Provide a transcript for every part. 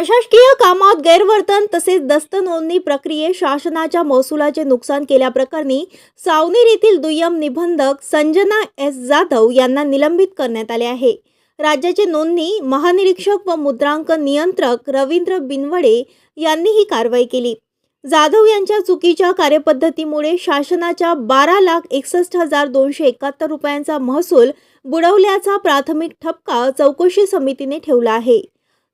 प्रशासकीय कामात गैरवर्तन तसेच दस्त नोंदणी प्रक्रियेत शासनाच्या महसुलाचे नुकसान केल्याप्रकरणी सावनेर येथील दुय्यम निबंधक संजना एस जाधव यांना निलंबित करण्यात आले आहे. राज्याचे नोंदणी महानिरीक्षक व मुद्रांक नियंत्रक रवींद्र बिनवडे यांनी ही कारवाई केली. जाधव यांच्या चुकीच्या कार्यपद्धतीमुळे शासनाच्या बारा लाख एकसष्ट हजार दोनशे एकाहत्तर रुपयांचा महसूल बुडवल्याचा प्राथमिक ठपका चौकशी समितीने ठेवला आहे.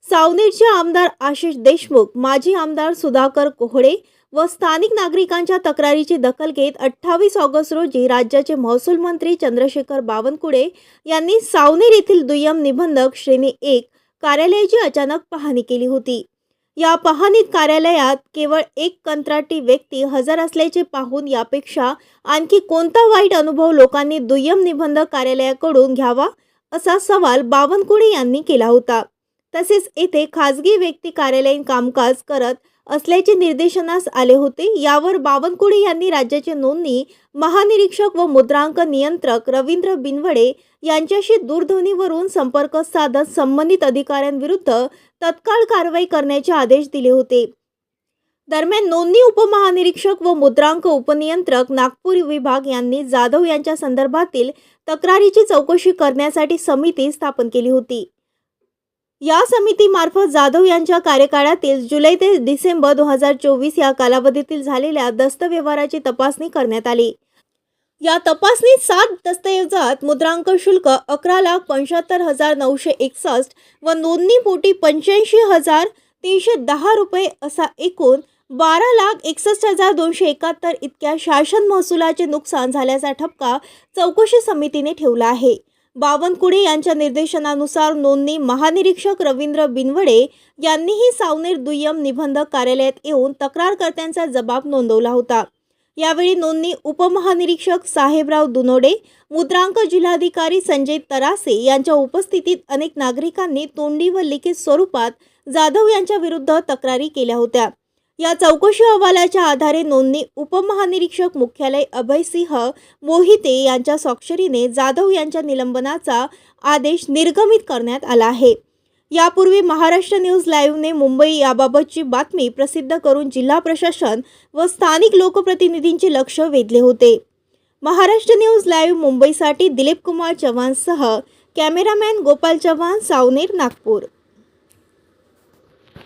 सावनेरचे आमदार आशिष देशमुख माजी आमदार सुधाकर कोहळे व स्थानिक नागरिकांच्या तक्रारीची दखल घेत अठ्ठावीस ऑगस्ट रोजी राज्याचे महसूल मंत्री चंद्रशेखर बावनकुळे यांनी सावनेर येथील दुय्यम निबंधक श्रेणी एक कार्यालयाची अचानक पाहणी केली होती. या पाहणीत कार्यालयात केवळ एक कंत्राटी व्यक्ती हजर असल्याचे पाहून यापेक्षा आणखी कोणता वाईट अनुभव लोकांनी दुय्यम निबंधक कार्यालयाकडून घ्यावा असा सवाल बावनकुळे यांनी केला होता. तसेच येथे खाजगी व्यक्ती कार्यालयीन कामकाज करत असल्याचे निर्देशनास आले होते. यावर बावनकुळे यांनी राज्याचे नोंदणी महानिरीक्षक व मुद्रांक नियंत्रक रवींद्र बिनवडे यांच्याशी दूरध्वनीवरून संपर्क साधत संबंधित अधिकाऱ्यांविरुद्ध तत्काळ कारवाई करण्याचे आदेश दिले होते. दरम्यान नोंदणी उपमहानिरीक्षक व मुद्रांक उपनियंत्रक नागपूर विभाग यांनी जाधव यांच्या संदर्भातील तक्रारीची चौकशी करण्यासाठी समिती स्थापन केली होती. या समितीमार्फत जाधव यांच्या कार्यकाळातील जुलै ते डिसेंबर दोन हजार चोवीस या कालावधीतील झालेल्या दस्तव्यवहाराची तपासणी करण्यात आली. या तपासणीत सात दस्तऐवजात मुद्रांक शुल्क अकरा लाख पंच्याहत्तर हजार नऊशे एकसष्ट व नोंदणीपोटी पंच्याऐंशी हजार तीनशे दहा रुपये असा एकूण बारा लाख एकसष्ट हजार दोनशे एकाहत्तर इतक्या शासन महसुलाचे नुकसान झाल्याचा ठपका चौकशी समितीने ठेवला आहे. बावनकुळे यांच्या निर्देशनानुसार नोंदणी महानिरीक्षक रवींद्र बिनवडे यांनीही सावनेर दुय्यम निबंधक कार्यालयात येऊन तक्रारकर्त्यांचा जबाब नोंदवला होता. यावेळी नोंदणी उपमहानिरीक्षक साहेबराव दुनोडे मुद्रांक जिल्हाधिकारी संजय तरासे यांच्या उपस्थितीत अनेक नागरिकांनी तोंडी व लिखित स्वरूपात जाधव यांच्या विरुद्ध तक्रारी केल्या होत्या. या चौकशी अहवालाच्या आधारे नोंदणी उपमहानिरीक्षक मुख्यालय अभयसिंह मोहिते यांच्या स्वाक्षरीने जाधव यांच्या निलंबनाचा आदेश निर्गमित करण्यात आला आहे. यापूर्वी महाराष्ट्र न्यूज लाईव्हने मुंबई याबाबतची बातमी प्रसिद्ध करून जिल्हा प्रशासन व स्थानिक लोकप्रतिनिधींचे लक्ष वेधले होते. महाराष्ट्र न्यूज लाईव्ह मुंबईसाठी दिलीप कुमार चव्हाणसह कॅमेरामॅन गोपाल चव्हाण सावनेर नागपूर.